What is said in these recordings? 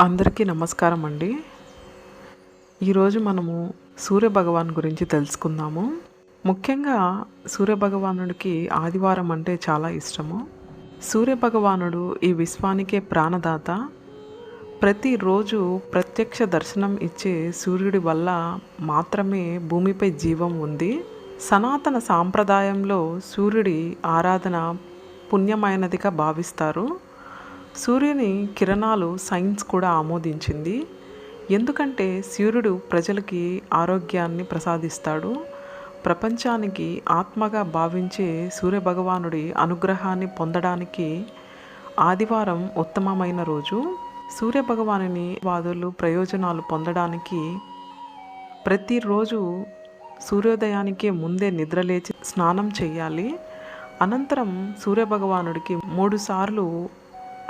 అందరికీ నమస్కారం అండి. ఈరోజు మనము సూర్యభగవాన్ గురించి తెలుసుకుందాము. ముఖ్యంగా సూర్యభగవానుడికి ఆదివారం అంటే చాలా ఇష్టము. సూర్యభగవానుడు ఈ విశ్వానికే ప్రాణదాత. ప్రతిరోజు ప్రత్యక్ష దర్శనం ఇచ్చే సూర్యుడి వల్ల మాత్రమే భూమిపై జీవం ఉంది. సనాతన సాంప్రదాయంలో సూర్యుడి ఆరాధన పుణ్యమైనదిగా భావిస్తారు. సూర్యుని కిరణాలు సైన్స్ కూడా ఆమోదించింది. ఎందుకంటే సూర్యుడు ప్రజలకి ఆరోగ్యాన్ని ప్రసాదిస్తాడు. ప్రపంచానికి ఆత్మగా భావించే సూర్యభగవానుడి అనుగ్రహాన్ని పొందడానికి ఆదివారం ఉత్తమమైన రోజు. సూర్యభగవానుని వాదులు ప్రయోజనాలు పొందడానికి ప్రతిరోజు సూర్యోదయానికి ముందే నిద్రలేచి స్నానం చేయాలి. అనంతరం సూర్యభగవానుడికి మూడుసార్లు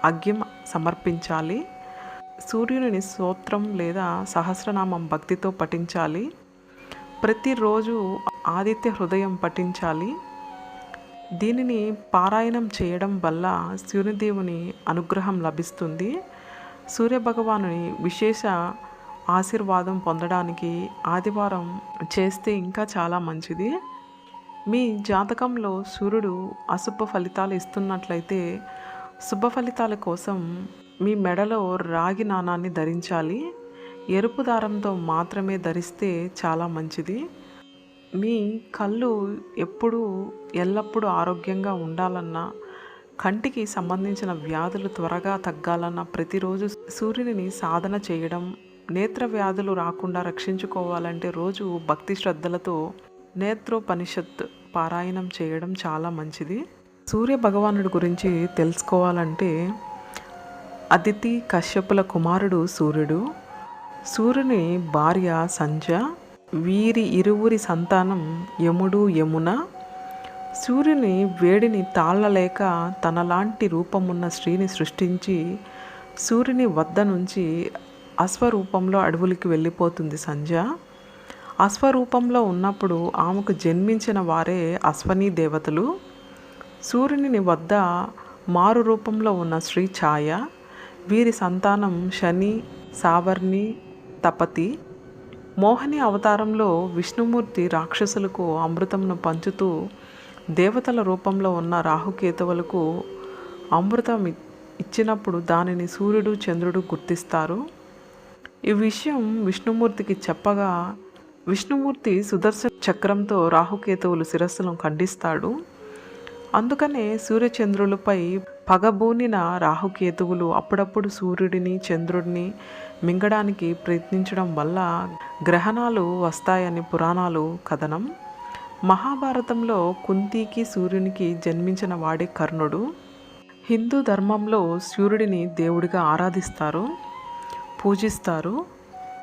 అగ్యం సమర్పించాలి. సూర్యుని స్తోత్రం లేదా సహస్రనామం భక్తితో పఠించాలి. ప్రతిరోజు ఆదిత్య హృదయం పఠించాలి. దీనిని పారాయణం చేయడం వల్ల సూర్యదేవుని అనుగ్రహం లభిస్తుంది. సూర్యభగవాను విశేష ఆశీర్వాదం పొందడానికి ఆదివారం చేస్తే ఇంకా చాలా మంచిది. మీ జాతకంలో సూర్యుడు అశుభ ఫలితాలు ఇస్తున్నట్లయితే శుభ ఫలితాల కోసం మీ మెడలో రాగి నాణాన్ని ధరించాలి. ఎరుపు దారంతో మాత్రమే ధరిస్తే చాలా మంచిది. మీ కళ్ళు ఎప్పుడూ ఎల్లప్పుడూ ఆరోగ్యంగా ఉండాలన్నా కంటికి సంబంధించిన వ్యాధులు త్వరగా తగ్గాలన్నా ప్రతిరోజు సూర్యుని సాధన చేయడం నేత్ర వ్యాధులు రాకుండా రక్షించుకోవాలంటే రోజు భక్తి శ్రద్ధలతో నేత్రోపనిషత్ పారాయణం చేయడం చాలా మంచిది. సూర్య భగవానుడి గురించి తెలుసుకోవాలంటే అదితి కశ్యపుల కుమారుడు సూర్యుడు సూర్యుని భార్య సంజ వీరి ఇరువురి సంతానం యముడు యమున. సూర్యుని వేడిని తాళలేక తనలాంటి రూపమున్న స్త్రీని సృష్టించి సూర్యుని వద్ద నుంచి అశ్వరూపంలో అడవులకి వెళ్ళిపోతుంది సంజ అశ్వరూపంలో ఉన్నప్పుడు ఆమెకు జన్మించిన వారే అశ్వనీ దేవతలు. సూర్యుని వద్ద మారు రూపంలో ఉన్న శ్రీ ఛాయ వీరి సంతానం శని సావర్ణి తపతి. మోహిని అవతారంలో విష్ణుమూర్తి రాక్షసులకు అమృతంను పంచుతూ దేవతల రూపంలో ఉన్న రాహుకేతువులకు అమృతం ఇచ్చినప్పుడు దానిని సూర్యుడు చంద్రుడు గుర్తిస్తారు. ఈ విషయం విష్ణుమూర్తికి చెప్పగా విష్ణుమూర్తి సుదర్శన చక్రంతో రాహుకేతువులు శిరస్సులను ఖండిస్తాడు. అందుకనే సూర్యచంద్రులపై పగబూనిన రాహుకేతువులు అప్పుడప్పుడు సూర్యుడిని చంద్రుడిని మింగడానికి ప్రయత్నించడం వల్ల గ్రహణాలు వస్తాయని పురాణాలు కథనం. మహాభారతంలో కుంతికి సూర్యునికి జన్మించిన వాడే కర్ణుడు. హిందూ ధర్మంలో సూర్యుడిని దేవుడిగా ఆరాధిస్తారు పూజిస్తారు.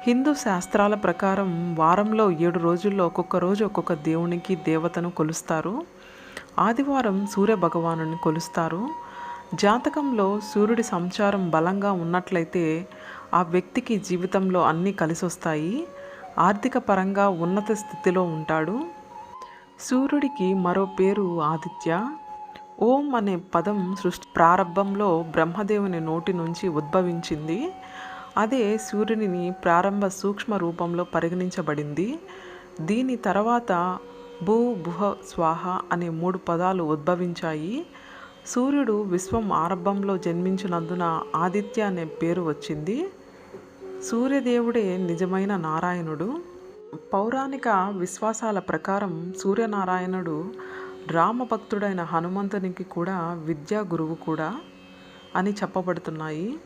హిందూ శాస్త్రాల ప్రకారం వారంలో ఏడు రోజుల్లో ఒక్కొక్క రోజు ఒక్కొక్క దేవునికి దేవతను కొలుస్తారు. ఆదివారం సూర్యభగవాను కొలుస్తారు. జాతకంలో సూర్యుడి సంచారం బలంగా ఉన్నట్లయితే ఆ వ్యక్తికి జీవితంలో అన్నీ కలిసి వస్తాయి ఆర్థిక పరంగా ఉన్నత స్థితిలో ఉంటాడు. సూర్యుడికి మరో పేరు ఆదిత్య. ఓం అనే పదం సృష్టి ప్రారంభంలో బ్రహ్మదేవుని నోటి నుంచి ఉద్భవించింది. అదే సూర్యుని ప్రారంభ సూక్ష్మ రూపంలో పరిగణించబడింది. దీని తర్వాత భూ భుహ స్వాహ అనే మూడు పదాలు ఉద్భవించాయి. సూర్యుడు విశ్వం ఆరంభంలో జన్మించినందున ఆదిత్య అనే పేరు వచ్చింది. సూర్యదేవుడే నిజమైన నారాయణుడు. పౌరాణిక విశ్వాసాల ప్రకారం సూర్యనారాయణుడు రామభక్తుడైన హనుమంతునికి కూడా విద్యా గురువు కూడా అని చెప్పబడుతున్నాయి.